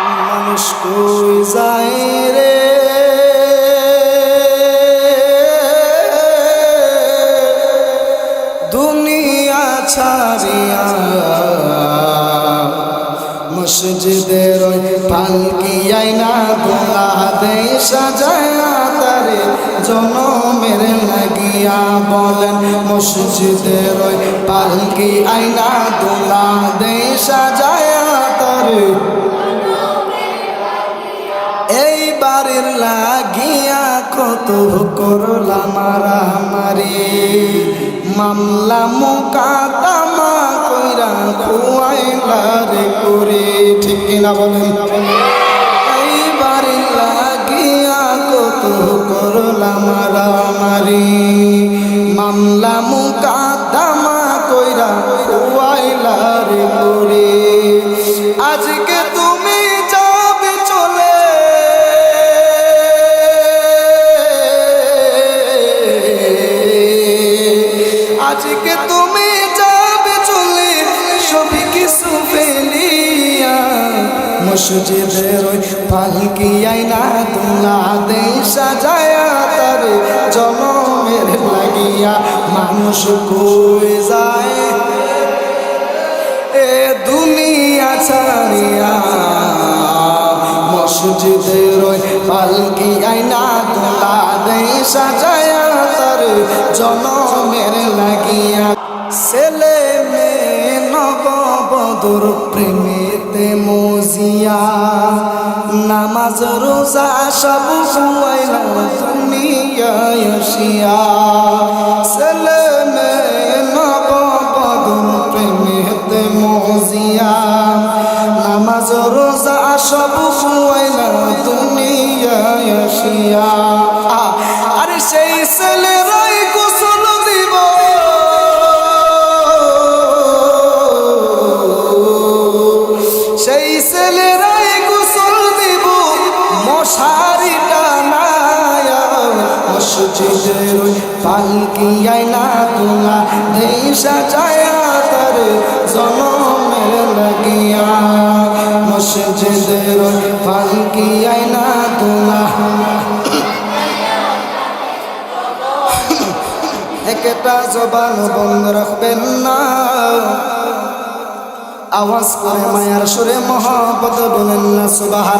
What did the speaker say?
মানুষ কই যায় রে? দুনিয়া ছাড়িয়া মসজিদের পালকি আইনা গোলা দেই সাজায়া তারে জনমের লাগিয়া বলেন, মসজিদের পালকি আইনা গোলা দেই সাজায়া তারে এই বাড়ির লাগিয়া কত করলা মারামারি মামলা মোকাতামা কইরা খুয়াইলা রে করে। ঠিক কিনা বলেন? এই বাড়ির লাগিয়া কত করলা মারামারি মামলা মোকাতামা কইরা আজকে তুমি যাবে চলে, সবই কিছু ফেলিয়া। মসজিদের ওই পালকি আইনা তোলা দে সাজায়া তার জনমের লাগিয়া। মানুষ কই যায়? এ দুনিয়া ছাড়িয়া। মসজিদের ওই পালকি আইনা তোলা সাজায়া তার জনমের লাগিয়া। ছেলে মেয়ে নববধুর প্রেমেতে মজিয়া। নামাজ, রোজা সব খুয়াইলা দুনিয়ায় আসিয়া। ছেলে মেয়ে নববধুর প্রেমেতে মজিয়া। নামাজ, রোজা সব খুয়াইলা দুনিয়ায় আসিয়া। আরে সেই ছেলেরাই মসজিদের পালকি আইনা তোলা দেই সাজায়া তার জনমের লাগিয়া। মসজিদের পালকি আইনা তোলা। একটা জবান বন্ধ রাখবেন না। আওয়াজ করে মায়ার সুরে মহব্বত বলেন না সুবাহ